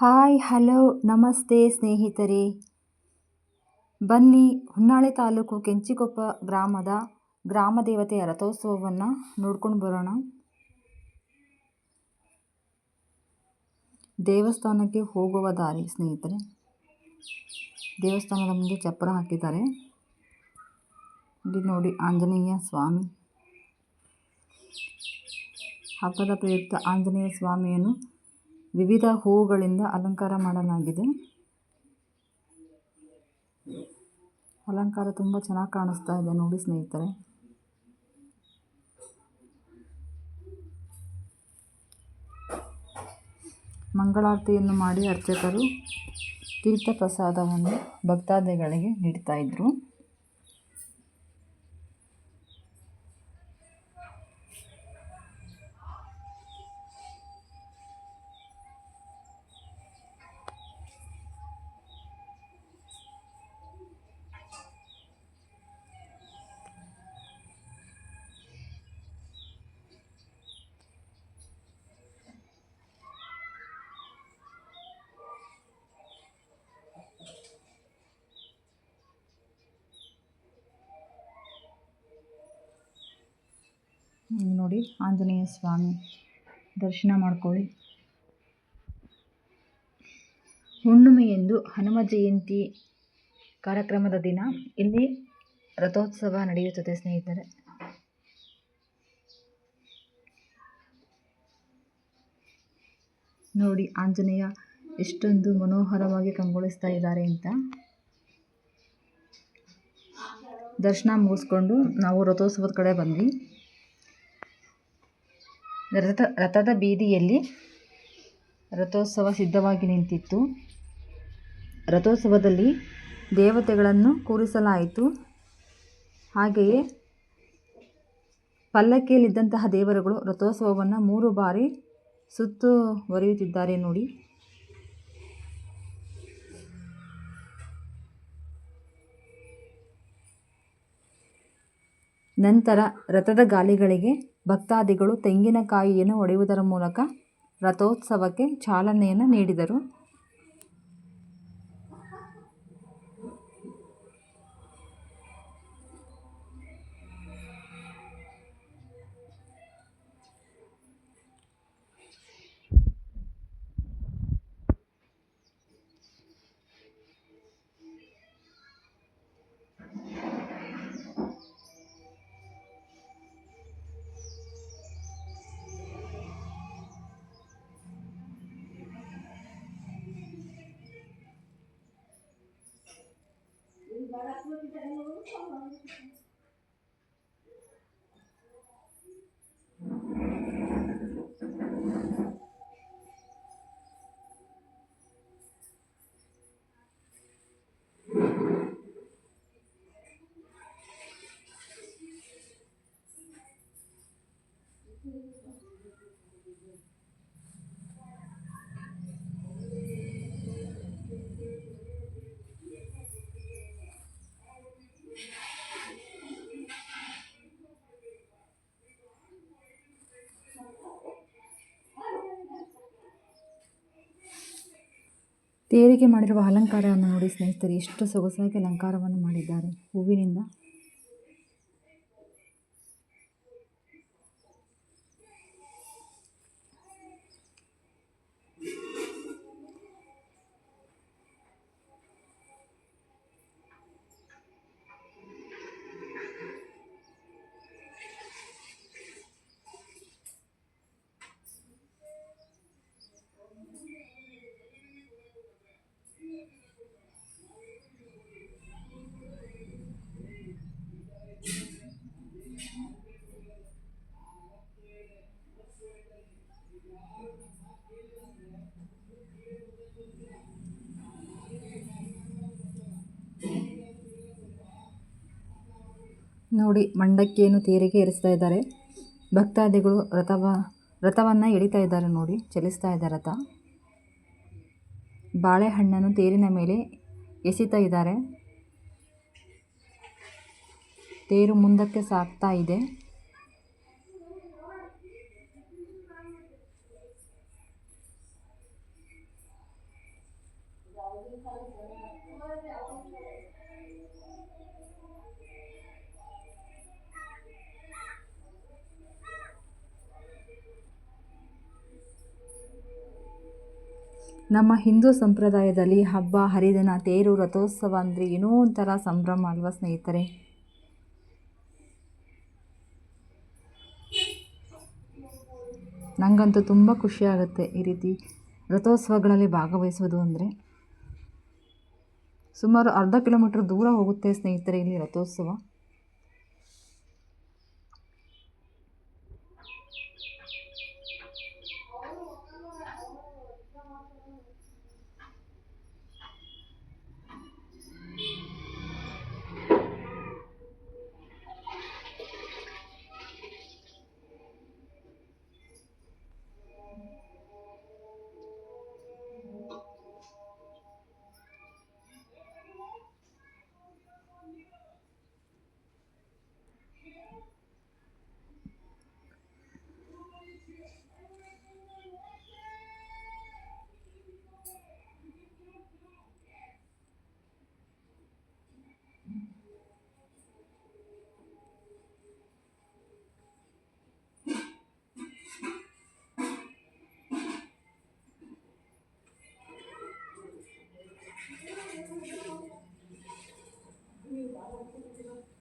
Hi, hello, ನಮಸ್ತೆ ಸ್ನೇಹಿತರೆ. ಬನ್ನಿ, ಹೊನ್ನಾಳಿ ತಾಲೂಕು ಕೆಂಚಿಕೊಪ್ಪ ಗ್ರಾಮದ ಗ್ರಾಮ ದೇವತೆಯ ರಥೋತ್ಸವವನ್ನು ನೋಡ್ಕೊಂಡು ಬರೋಣ. ದೇವಸ್ಥಾನಕ್ಕೆ ಹೋಗುವ ದಾರಿ ಸ್ನೇಹಿತರೆ. ದೇವಸ್ಥಾನದ ಮುಂದೆ ಚಪ್ಪರ ಹಾಕಿದ್ದಾರೆ. ಇಲ್ಲಿ ನೋಡಿ ಆಂಜನೇಯ ಸ್ವಾಮಿ. ಹಬ್ಬದ ಪ್ರಯುಕ್ತ ಆಂಜನೇಯ ಸ್ವಾಮಿಯನ್ನು ವಿವಿಧ ಹೂವುಗಳಿಂದ ಅಲಂಕಾರ ಮಾಡಲಾಗಿದೆ. ಅಲಂಕಾರ ತುಂಬ ಚೆನ್ನಾಗಿ ಕಾಣಿಸ್ತಾ ಇದೆ ನೋಡಿ ಸ್ನೇಹಿತರೆ. ಮಂಗಳಾರತಿಯನ್ನು ಮಾಡಿ ಅರ್ಚಕರು ತೀರ್ಥ ಪ್ರಸಾದವನ್ನು ಭಕ್ತಾದಿಗಳಿಗೆ ನೀಡ್ತಾ ಇದ್ರು. ನೋಡಿ. ಆಂಜನೇಯ ಸ್ವಾಮಿ, ದರ್ಶನ ಮಾಡ್ಕೊಳ್ಳಿ. ಹುಣ್ಣಿಮೆಯೆಂದು ಹನುಮ ಜಯಂತಿ ಕಾರ್ಯಕ್ರಮದ ದಿನ ಇಲ್ಲಿ ರಥೋತ್ಸವ ನಡೆಯುತ್ತದೆ ಸ್ನೇಹಿತರೆ. ನೋಡಿ ಆಂಜನೇಯ ಎಷ್ಟೊಂದು ಮನೋಹರವಾಗಿ ಕಂಗೊಳಿಸ್ತಾ ಇದ್ದಾರೆ ಅಂತ. ದರ್ಶನ ಮುಗಿಸ್ಕೊಂಡು ನಾವು ರಥೋತ್ಸವದ ಕಡೆ ಬಂದ್ವಿ. ರಥ ರಥದ ಬೀದಿಯಲ್ಲಿ ರಥೋತ್ಸವ ಸಿದ್ಧವಾಗಿ ನಿಂತಿತ್ತು. ರಥೋತ್ಸವದಲ್ಲಿ ದೇವತೆಗಳನ್ನು ಕೂರಿಸಲಾಯಿತು. ಹಾಗೆಯೇ ಪಲ್ಲಕ್ಕಿಯಲ್ಲಿದ್ದಂತಹ ದೇವರುಗಳು ರಥೋತ್ಸವವನ್ನು ಮೂರು ಬಾರಿ ಸುತ್ತುವರಿಯುತ್ತಿದ್ದಾರೆ ನೋಡಿ. ನಂತರ ರಥದ ಗಾಲಿಗಳಿಗೆ ಭಕ್ತಾದಿಗಳು ತೆಂಗಿನಕಾಯಿಯನ್ನು ಒಡೆಯುವುದರ ಮೂಲಕ ರಥೋತ್ಸವಕ್ಕೆ ಚಾಲನೆಯನ್ನು ನೀಡಿದರು. Yaratmak bir de en olmuş ama. ತೇರಿಗೆ ಮಾಡಿರುವ ಅಲಂಕಾರವನ್ನು ನೋಡಿ ಸ್ನೇಹಿತರೆ ಎಷ್ಟು ಸೊಗಸಾಗಿ ಅಲಂಕಾರವನ್ನು ಮಾಡಿದ್ದಾರೆ. ಹೂವಿನಿಂದ ನೋಡಿ ಮಂಡಕ್ಕಿಯನ್ನು ತೇರಿಗೆ ಇರಿಸ್ತಾ ಇದ್ದಾರೆ. ಭಕ್ತಾದಿಗಳು ರಥವ, ರಥವನ್ನು ಎಳಿತಾ ಇದ್ದಾರೆ ನೋಡಿ, ಚಲಿಸ್ತಾ ಇದ್ದಾರೆ ರಥ. ಬಾಳೆಹಣ್ಣನ್ನು ತೇರಿನ ಮೇಲೆ ಎಸಿತಾ ಇದ್ದಾರೆ. ತೇರು ಮುಂದಕ್ಕೆ ಸಾಗ್ತಾ ಇದೆ. ನಮ್ಮ ಹಿಂದೂ ಸಂಪ್ರದಾಯದಲ್ಲಿ ಹಬ್ಬ, ಹರಿದಿನ, ತೇರು, ರಥೋತ್ಸವ ಅಂದರೆ ಏನೋ ಒಂಥರ ಸಂಭ್ರಮ ಅಲ್ವಾ ಸ್ನೇಹಿತರೆ? ನನಗಂತೂ ತುಂಬ ಖುಷಿ ಆಗುತ್ತೆ ಈ ರೀತಿ ರಥೋತ್ಸವಗಳಲ್ಲಿ ಭಾಗವಹಿಸೋದು ಅಂದರೆ. ಸುಮಾರು ಅರ್ಧ ಕಿಲೋಮೀಟ್ರ್ ದೂರ ಹೋಗುತ್ತೆ ಸ್ನೇಹಿತರೆ ಇಲ್ಲಿ ರಥೋತ್ಸವ.